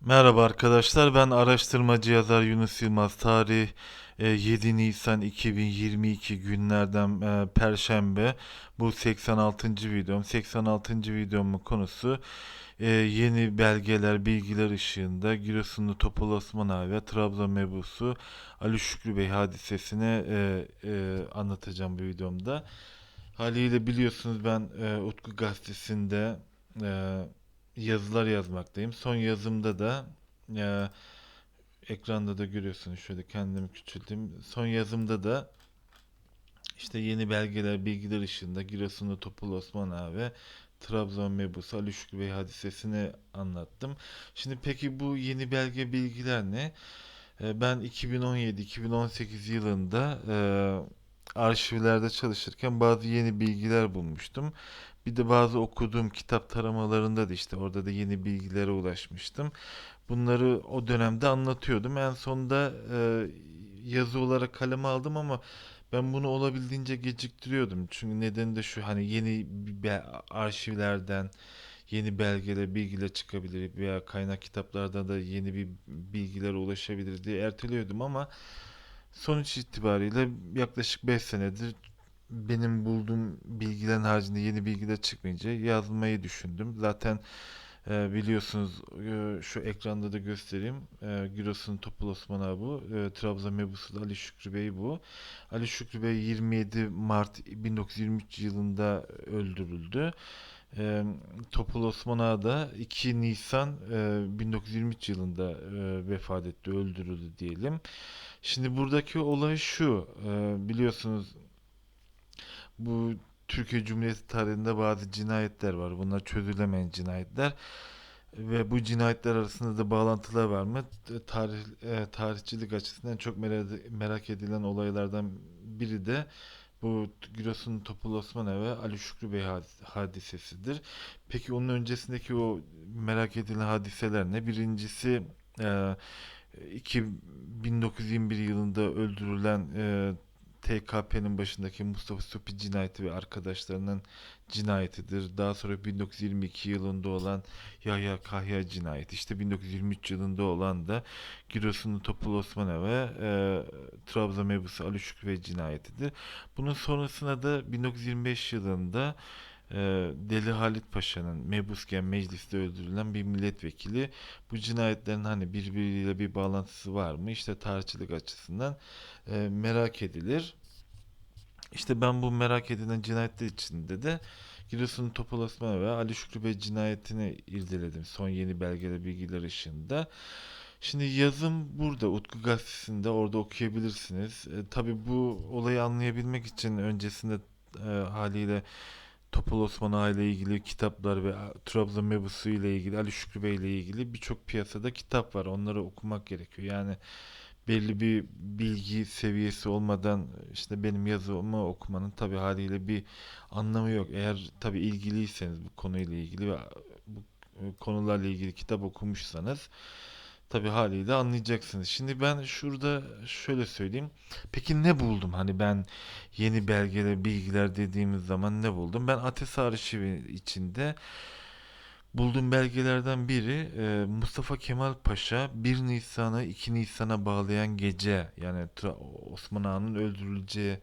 Merhaba arkadaşlar, ben araştırmacı yazar Yunus Yılmaz. Tarih e, 7 Nisan 2022 günlerden e, Perşembe. Bu 86. videom. 86. videomun konusu e, yeni belgeler, bilgiler ışığında Giresunlu Topal Osman Ağa ve Trabzon mebusu Ali Şükrü Bey hadisesini e, e, anlatacağım bu videomda. Haliyle biliyorsunuz ben e, Utku Gazetesi'nde e, yazılar yazmaktayım. Son yazımda da e, ekranda da görüyorsunuz şöyle kendimi küçülteyim. Son yazımda da işte yeni belgeler, bilgiler ışığında Giresunlu Topal Osman Ağa ve Trabzon mebusu Ali Şükrü Bey hadisesini anlattım. Şimdi peki bu yeni belge bilgiler ne? E, Ben 2017-2018 yılında e, arşivlerde çalışırken bazı yeni bilgiler bulmuştum. Bir de bazı okuduğum kitap taramalarında da işte orada da yeni bilgilere ulaşmıştım. Bunları o dönemde anlatıyordum. En sonunda e, yazı olarak kaleme aldım ama ben bunu olabildiğince geciktiriyordum. Çünkü nedeni de şu hani yeni arşivlerden yeni belgeler, bilgiler çıkabilir veya kaynak kitaplardan da yeni bir bilgilere ulaşabilir diye erteliyordum ama sonuç itibariyle yaklaşık 5 senedir benim bulduğum bilgilerin haricinde yeni bilgiler çıkmayınca yazmayı düşündüm. Zaten e, biliyorsunuz e, şu ekranda da göstereyim. E, Giresun Topal Osman Ağa bu. E, Trabzon mebusu da Ali Şükrü Bey bu. Ali Şükrü Bey 27 Mart 1923 yılında öldürüldü. E, Topal Osman Ağa da 2 Nisan e, 1923 yılında e, vefat etti, öldürüldü diyelim. Şimdi buradaki olay şu, e, biliyorsunuz bu Türkiye Cumhuriyeti tarihinde bazı cinayetler var. Bunlar çözülemeyen cinayetler ve bu cinayetler arasında da bağlantılar var mı? Tarih e, tarihçilik açısından çok merak, merak edilen olaylardan biri de bu Giresun Topal Osman ve Ali Şükrü Bey hadis- hadisesidir. Peki onun öncesindeki o merak edilen hadiseler ne? Birincisi e, iki, 1921 yılında öldürülen e, TKP'nin başındaki Mustafa Supi cinayeti ve arkadaşlarının cinayetidir. Daha sonra 1922 yılında olan Yahya Kahya cinayeti. İşte 1923 yılında olan da Giresunlu Topal Osman ve e, Trabzon mebusu Ali Şükrü Bey cinayetidir. Bunun sonrasında da 1925 yılında Deli Halit Paşa'nın mebusken mecliste öldürülen bir milletvekili bu cinayetlerin hani birbiriyle bir bağlantısı var mı? İşte tarihçilik açısından e, merak edilir. İşte ben bu merak edilen cinayetler içinde de Giresun Topal Osman ve Ali Şükrü Bey cinayetini irdeledim son yeni belgeler bilgiler ışığında. Şimdi yazım burada Utku Gazetesi'nde orada okuyabilirsiniz. E, tabii bu olayı anlayabilmek için öncesinde e, haliyle Topal Osman ile ilgili kitaplar ve Trabzon mebusu ile ilgili Ali Şükrü Bey ile ilgili birçok piyasada kitap var. Onları okumak gerekiyor. Yani belli bir bilgi seviyesi olmadan işte benim yazımı okumanın tabii haliyle bir anlamı yok. Eğer tabii ilgiliyseniz bu konuyla ilgili ve bu konularla ilgili kitap okumuşsanız tabii haliyle anlayacaksınız. Şimdi ben şurada şöyle söyleyeyim. Peki ne buldum? Hani ben yeni belgeler, bilgiler dediğimiz zaman ne buldum? Ben Ates Arşivi içinde Bulduğum belgelerden biri e, Mustafa Kemal Paşa 1 Nisan'ı 2 Nisan'a bağlayan gece yani Osman Ağa'nın öldürüleceği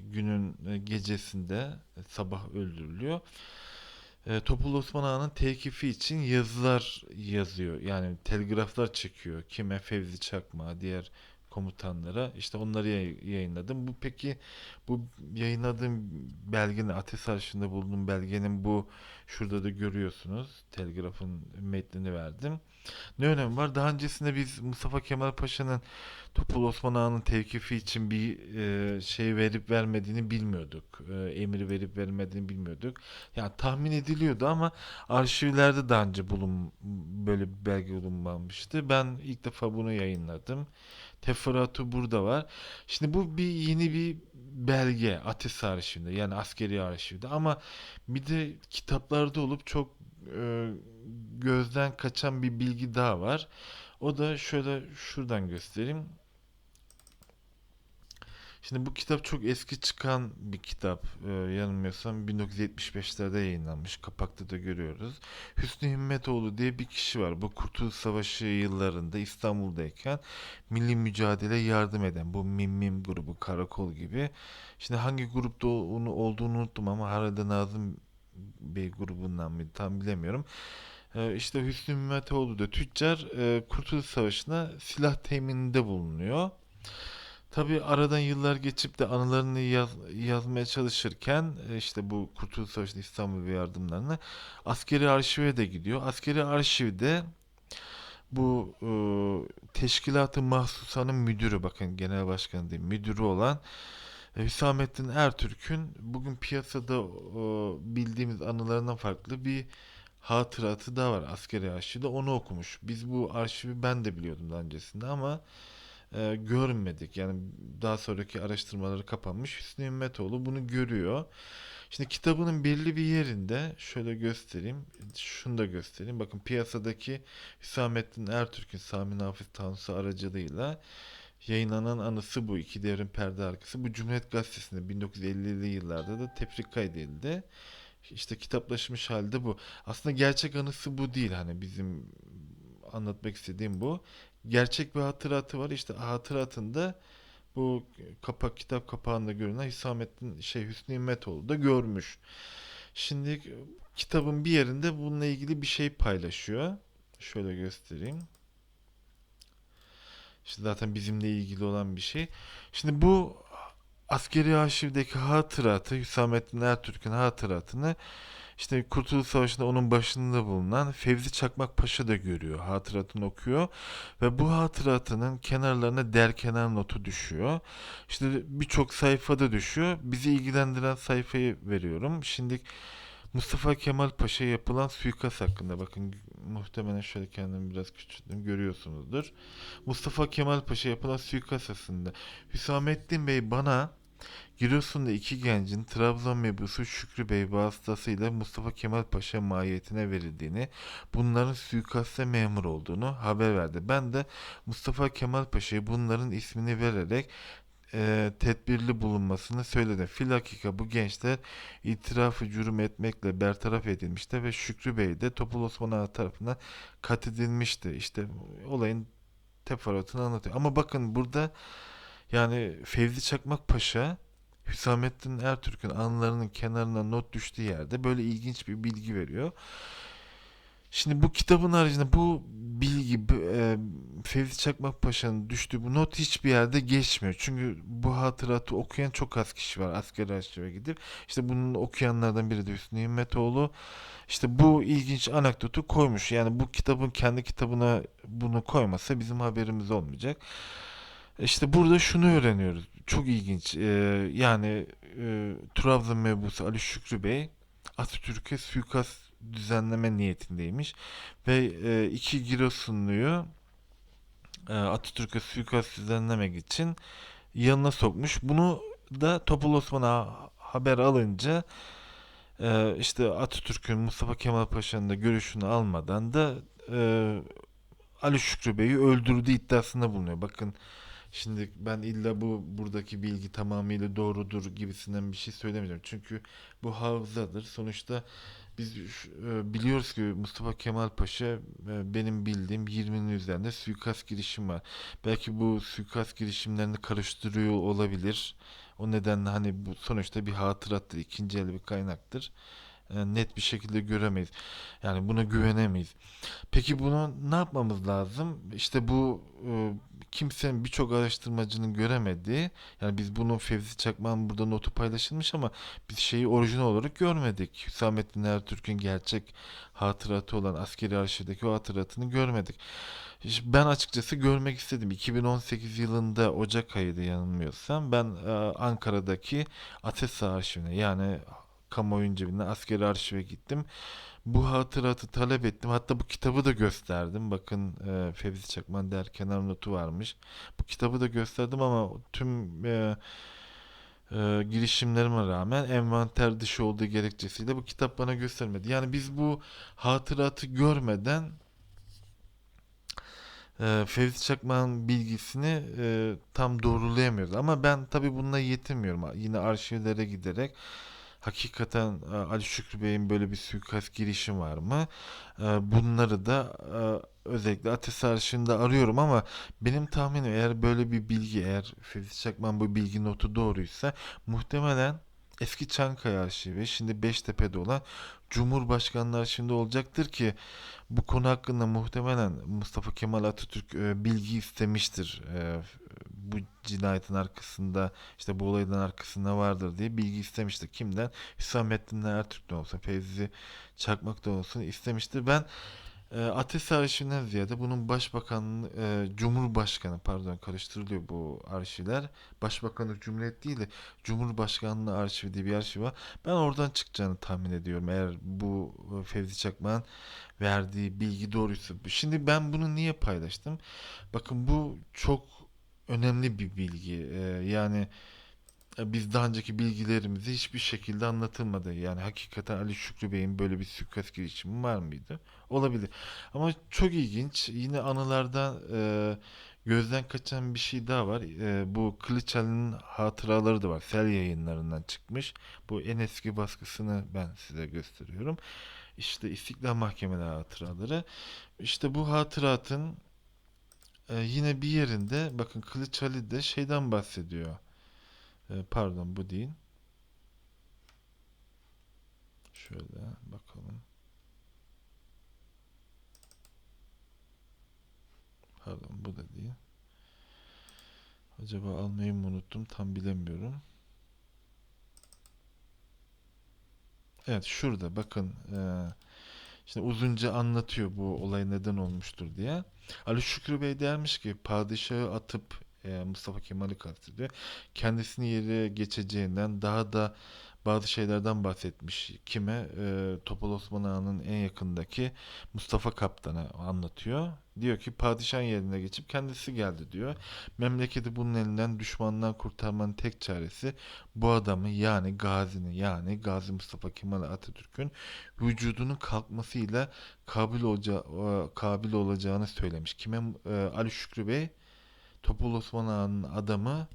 günün e, gecesinde sabah öldürülüyor. E, Topal Osman Ağa'nın tevkifi için yazılar yazıyor. Yani telgraflar çekiyor. Kime? Fevzi Çakmak'a, diğer komutanlara. İşte onları yay- yayınladım. Bu peki bu yayınladığım belgenin Ateş Arşivinde bulduğum belgenin bu şurada da görüyorsunuz. Telgrafın metnini verdim. Ne önemi var? Daha öncesinde biz Mustafa Kemal Paşa'nın Topal Osman Ağa'nın tevkifi için bir e, şey verip vermediğini bilmiyorduk. E, emir verip vermediğini bilmiyorduk. Yani tahmin ediliyordu ama arşivlerde daha önce bulun böyle bir belge bulunmamıştı. Ben ilk defa bunu yayınladım. Teferruatı burada var. Şimdi bu bir yeni bir belge Ateş arşivinde yani askeri arşivde ama bir de kitaplarda olup çok e, gözden kaçan bir bilgi daha var. O da şöyle şuradan göstereyim. Şimdi bu kitap çok eski çıkan bir kitap. Ee, yanılmıyorsam 1975'lerde yayınlanmış. Kapakta da görüyoruz. Hüsnü Himmetoğlu diye bir kişi var. Bu Kurtuluş Savaşı yıllarında İstanbul'dayken milli mücadele yardım eden bu Mim Mim grubu, Karakol gibi. Şimdi hangi grupta onu olduğunu unuttum ama herhalde Nazım Bey grubundan mı tam bilemiyorum. Ee, işte Hüsnü Himmetoğlu da tüccar e, Kurtuluş Savaşı'na silah temininde bulunuyor. Tabii aradan yıllar geçip de anılarını yaz- yazmaya çalışırken e, işte bu Kurtuluş Savaşı'nda İstanbul ve yardımlarını askeri arşive de gidiyor. Askeri arşivde bu e, teşkilatı mahsusanın müdürü bakın genel başkanı değil müdürü olan e, Hüsamettin Ertürk'ün bugün piyasada e, bildiğimiz anılarından farklı bir hatıratı da var askeri arşivde onu okumuş. Biz bu arşivi ben de biliyordum daha öncesinde ama e, görmedik. Yani daha sonraki araştırmaları kapanmış. Hüsnü Himmetoğlu bunu görüyor. Şimdi kitabının belli bir yerinde şöyle göstereyim. Şunu da göstereyim. Bakın piyasadaki Hüsamettin Ertürk'ün Sami Nafiz Tansu aracılığıyla yayınlanan anısı bu. İki devrin perde arkası. Bu Cumhuriyet Gazetesi'nde 1950'li yıllarda da tefrika edildi. İşte kitaplaşmış halde bu. Aslında gerçek anısı bu değil. Hani bizim anlatmak istediğim bu. Gerçek bir hatıratı var. İşte hatıratında bu kapak kitap kapağında görünen Hüsamettin şey Hüsnü Himmetoğlu da görmüş. Şimdi kitabın bir yerinde bununla ilgili bir şey paylaşıyor. Şöyle göstereyim. İşte zaten bizimle ilgili olan bir şey. Şimdi bu askeri arşivdeki hatıratı Hüsamettin Ertürk'ün hatıratını işte Kurtuluş Savaşı'nda onun başında bulunan Fevzi Çakmak Paşa da görüyor. Hatıratını okuyor ve bu hatıratının kenarlarına derkenar notu düşüyor. İşte birçok sayfada düşüyor. Bizi ilgilendiren sayfayı veriyorum. Şimdi Mustafa Kemal Paşa yapılan suikast hakkında bakın muhtemelen şöyle kendimi biraz küçülttüm görüyorsunuzdur. Mustafa Kemal Paşa yapılan suikast aslında. Hüsamettin Bey bana Giresun'da iki gencin Trabzon mebusu Şükrü Bey vasıtasıyla Mustafa Kemal Paşa mahiyetine verildiğini, bunların suikaste memur olduğunu haber verdi. Ben de Mustafa Kemal Paşa'ya bunların ismini vererek e, tedbirli bulunmasını söyledim. Filakika bu gençler itirafı cürüm etmekle bertaraf edilmişti ve Şükrü Bey de Topal Osman Ağa tarafından. İşte olayın teferruatını anlatıyor. Ama bakın burada yani Fevzi Çakmak Paşa Hüsamettin Ertürk'ün anılarının kenarına not düştüğü yerde böyle ilginç bir bilgi veriyor. Şimdi bu kitabın haricinde bu bilgi e, Fevzi Çakmak Paşa'nın düştüğü bu not hiçbir yerde geçmiyor. Çünkü bu hatıratı okuyan çok az kişi var asker arşive gidip. İşte bunun okuyanlardan biri de Hüsnü Himmetoğlu. İşte bu ilginç anekdotu koymuş. Yani bu kitabın kendi kitabına bunu koymasa bizim haberimiz olmayacak. İşte burada şunu öğreniyoruz. Çok ilginç. Ee, yani e, Trabzon mebusu Ali Şükrü Bey Atatürk'e suikast düzenleme niyetindeymiş ve e, iki Giresunluyu e, Atatürk'e suikast düzenlemek için yanına sokmuş. Bunu da Topal Osman'a haber alınca e, işte Atatürk'ün Mustafa Kemal Paşa'nın da görüşünü almadan da e, Ali Şükrü Bey'i öldürdüğü iddiasında bulunuyor. Bakın Şimdi ben illa bu buradaki bilgi tamamıyla doğrudur gibisinden bir şey söylemeyeceğim. Çünkü bu hafızadır. Sonuçta biz e, biliyoruz ki Mustafa Kemal Paşa e, benim bildiğim 20'nin üzerinde suikast girişim var. Belki bu suikast girişimlerini karıştırıyor olabilir. O nedenle hani bu sonuçta bir hatırattır, ikinci el bir kaynaktır. E, net bir şekilde göremeyiz. Yani buna güvenemeyiz. Peki bunu ne yapmamız lazım? İşte bu e, kimsenin birçok araştırmacının göremediği yani biz bunu Fevzi Çakmak'ın burada notu paylaşılmış ama biz şeyi orijinal olarak görmedik. Hüsamettin Ertürk'ün gerçek hatıratı olan askeri arşivdeki o hatıratını görmedik. Ben açıkçası görmek istedim. 2018 yılında Ocak ayıydı yanılmıyorsam ben e, Ankara'daki ATESA arşivine yani kamuoyunca bilinen askeri arşive gittim. Bu hatıratı talep ettim. Hatta bu kitabı da gösterdim. Bakın e, Fevzi Çakman der kenar notu varmış. Bu kitabı da gösterdim ama tüm e, e, girişimlerime rağmen envanter dışı olduğu gerekçesiyle bu kitap bana göstermedi. Yani biz bu hatıratı görmeden e, Fevzi Çakmak'ın bilgisini e, tam doğrulayamıyoruz. Ama ben tabii bununla yetinmiyorum. Yine arşivlere giderek hakikaten e, Ali Şükrü Bey'in böyle bir suikast girişimi var mı? E, bunları da e, özellikle Ateş Arşivinde arıyorum ama benim tahminim eğer böyle bir bilgi, eğer Fevzi Çakmak'ın bu bilgi notu doğruysa muhtemelen eski Çankaya Arşivi, şimdi Beştepe'de olan Cumhurbaşkanlığı Arşivinde olacaktır ki bu konu hakkında muhtemelen Mustafa Kemal Atatürk e, bilgi istemiştir. E, bu cinayetin arkasında işte bu olayın arkasında vardır diye bilgi istemiştir. Kimden? Hüsamettin Ertürk'ten olsa, Fevzi Çakmak'tan olsun istemiştir. Ben e, Ateş Arşivinden ziyade bunun başbakan, e, Cumhurbaşkanı pardon karıştırılıyor bu arşivler. Başbakanlık Cumhuriyet değil de Cumhurbaşkanlığı Arşivi diye bir arşiv var. Ben oradan çıkacağını tahmin ediyorum eğer bu e, Fevzi Çakmak'ın verdiği bilgi doğruysa. Şimdi ben bunu niye paylaştım? Bakın bu çok önemli bir bilgi. Ee, yani e, biz daha önceki bilgilerimizi hiçbir şekilde anlatılmadı. Yani hakikaten Ali Şükrü Bey'in böyle bir suikast girişimi var mıydı? Olabilir. Ama çok ilginç. Yine anılardan e, gözden kaçan bir şey daha var. E, bu Kılıç Ali'nin hatıraları da var. Sel yayınlarından çıkmış. Bu en eski baskısını ben size gösteriyorum. İşte İstiklal Mahkemeleri hatıraları. İşte bu hatıratın e, yine bir yerinde bakın Kılıç Ali de şeyden bahsediyor. E, pardon bu değil. Şöyle bakalım. Pardon bu da değil. Acaba almayı mı unuttum tam bilemiyorum. Evet şurada bakın e, şimdi uzunca anlatıyor bu olay neden olmuştur diye. Ali Şükrü Bey dermiş ki padişahı atıp e, Mustafa Kemal'i kastediyor. Kendisini yere geçeceğinden daha da bazı şeylerden bahsetmiş. Kime? E, Topal Osman Ağa'nın en yakındaki Mustafa Kaptan'a anlatıyor. Diyor ki padişahın yerine geçip kendisi geldi diyor. Memleketi bunun elinden düşmandan kurtarmanın tek çaresi bu adamı yani Gazi'ni yani Gazi Mustafa Kemal Atatürk'ün vücudunun kalkmasıyla kabil, olaca e, kabil olacağını söylemiş. Kime? E, Ali Şükrü Bey Topal Osman Ağa'nın adamı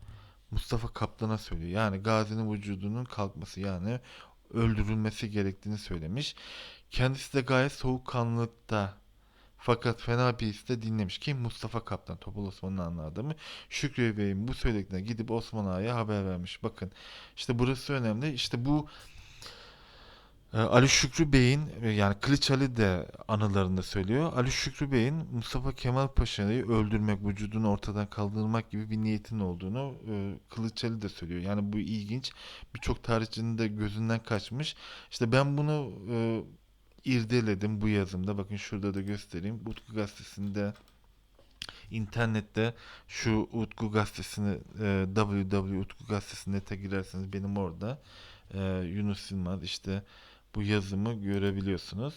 Mustafa Kaplan'a söylüyor. Yani Gazi'nin vücudunun kalkması yani öldürülmesi gerektiğini söylemiş. Kendisi de gayet soğukkanlılıkta fakat fena bir hisse dinlemiş. Kim? Mustafa Kaptan. Topal Osman'ın anlı adamı. Şükrü Bey'in bu söylediklerine gidip Osman Ağa'ya haber vermiş. Bakın işte burası önemli. İşte bu Ali Şükrü Bey'in e, yani Kılıç Ali de anılarında söylüyor. Ali Şükrü Bey'in Mustafa Kemal Paşa'yı öldürmek, vücudunu ortadan kaldırmak gibi bir niyetin olduğunu e, Kılıç Ali de söylüyor. Yani bu ilginç. Birçok tarihçinin de gözünden kaçmış. İşte ben bunu e, irdeledim bu yazımda. Bakın şurada da göstereyim. Utku Gazetesi'nde internette şu Utku Gazetesi'ni e, www.utkugazetesi.net'e girerseniz benim orada Yunus Yılmaz işte bu yazımı görebiliyorsunuz.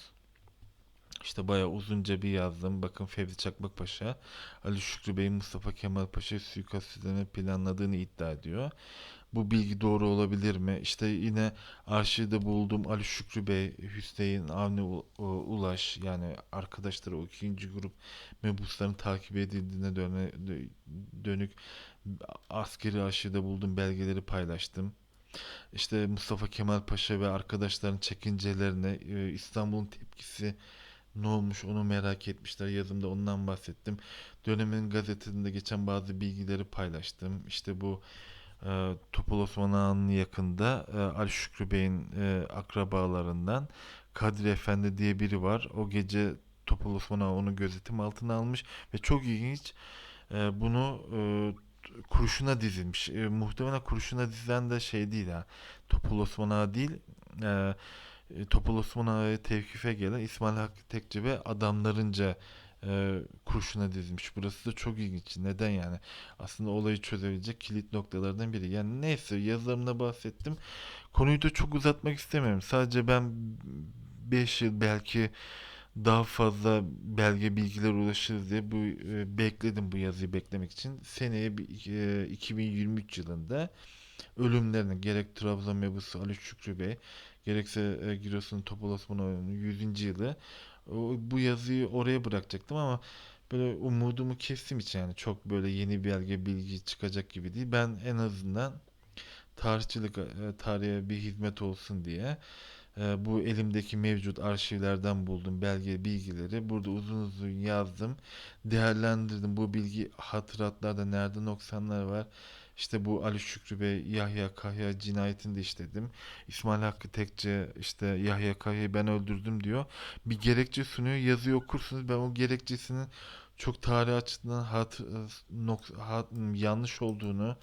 İşte bayağı uzunca bir yazdım. Bakın Fevzi Çakmak Paşa, Ali Şükrü Bey Mustafa Kemal Paşa suikast üzerine planladığını iddia ediyor. Bu bilgi doğru olabilir mi? İşte yine arşivde buldum Ali Şükrü Bey, Hüseyin Avni Ulaş yani arkadaşları o ikinci grup mebusların takip edildiğine dönük askeri arşivde buldum belgeleri paylaştım işte Mustafa Kemal Paşa ve arkadaşların çekincelerine e, İstanbul'un tepkisi ne olmuş onu merak etmişler. Yazımda ondan bahsettim. Dönemin gazetesinde geçen bazı bilgileri paylaştım. İşte bu e, Topal Osman Ağa'nın yakında e, Ali Şükrü Bey'in e, akrabalarından Kadir Efendi diye biri var. O gece Topal Osman Ağa onu gözetim altına almış ve çok ilginç e, bunu e, kurşuna dizilmiş. E, muhtemelen kurşuna dizilen de şey değil ha. Topal Osman değil. E, e Topal Osman tevkife gelen İsmail Hakkı Tekçi ve adamlarınca e, kurşuna dizilmiş. Burası da çok ilginç. Neden yani? Aslında olayı çözebilecek kilit noktalardan biri. Yani neyse yazılarımda bahsettim. Konuyu da çok uzatmak istemiyorum. Sadece ben 5 yıl belki daha fazla belge bilgiler ulaşırız diye bu e, bekledim bu yazıyı beklemek için. Seneye e, 2023 yılında ölümlerine gerek Trabzon mebusu Ali Şükrü Bey gerekse e, Giresun Topal Osmanoğlu'nun 100. yılı o, bu yazıyı oraya bırakacaktım ama böyle umudumu kestim için yani çok böyle yeni belge bilgi çıkacak gibi değil. Ben en azından tarihçilik e, tarihe bir hizmet olsun diye bu elimdeki mevcut arşivlerden buldum belge bilgileri. Burada uzun uzun yazdım. Değerlendirdim. Bu bilgi hatıratlarda nerede noksanlar var. İşte bu Ali Şükrü Bey Yahya Kahya cinayetini işledim. İsmail Hakkı Tekçe işte Yahya Kahya'yı ben öldürdüm diyor. Bir gerekçe sunuyor. Yazıyı okursunuz. Ben o gerekçesinin çok tarih açısından hat, nok- hat- yanlış olduğunu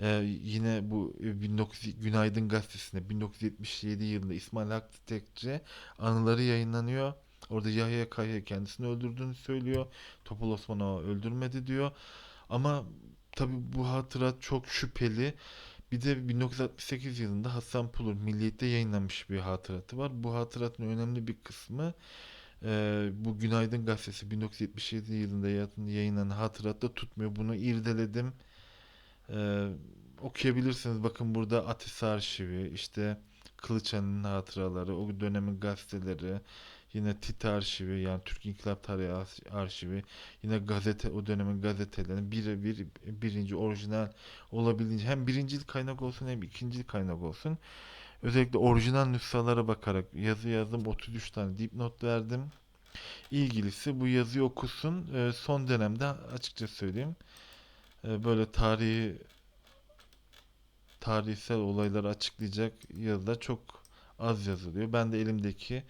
e, yine bu e, 19 Günaydın Gazetesi'nde 1977 yılında İsmail Hakkı Tekçe anıları yayınlanıyor. Orada Yahya Kahya kendisini öldürdüğünü söylüyor. Topal Osman öldürmedi diyor. Ama tabii bu hatırat çok şüpheli. Bir de 1968 yılında Hasan Pulur Milliyet'te yayınlanmış bir hatıratı var. Bu hatıratın önemli bir kısmı bu Günaydın Gazetesi 1977 yılında yayın- yayınlanan hatıratta tutmuyor. Bunu irdeledim. E, okuyabilirsiniz. Bakın burada Atis Arşivi, işte Kılıçhan'ın hatıraları, o dönemin gazeteleri, yine TİT Arşivi yani Türk İnkılap Tarihi Arşivi, yine gazete o dönemin gazetelerinin birebir birinci orijinal olabildiğince hem birincil kaynak olsun hem ikincil kaynak olsun. Özellikle orijinal nüshalara bakarak yazı yazdım. 33 tane dipnot verdim. İlgilisi bu yazıyı okusun. Ee, son dönemde açıkça söyleyeyim. e, böyle tarihi tarihsel olayları açıklayacak yazılar çok az yazılıyor. Ben de elimdeki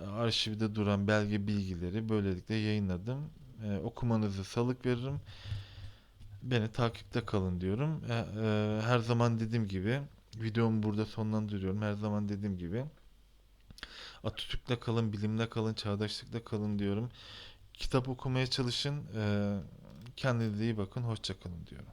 e, arşivde duran belge bilgileri böylelikle yayınladım. E, okumanızı salık veririm. Beni takipte kalın diyorum. E, e, her zaman dediğim gibi videomu burada sonlandırıyorum. Her zaman dediğim gibi Atatürk'le kalın, bilimle kalın, çağdaşlıkla kalın diyorum. Kitap okumaya çalışın. Kendinize iyi bakın. Hoşça kalın diyorum.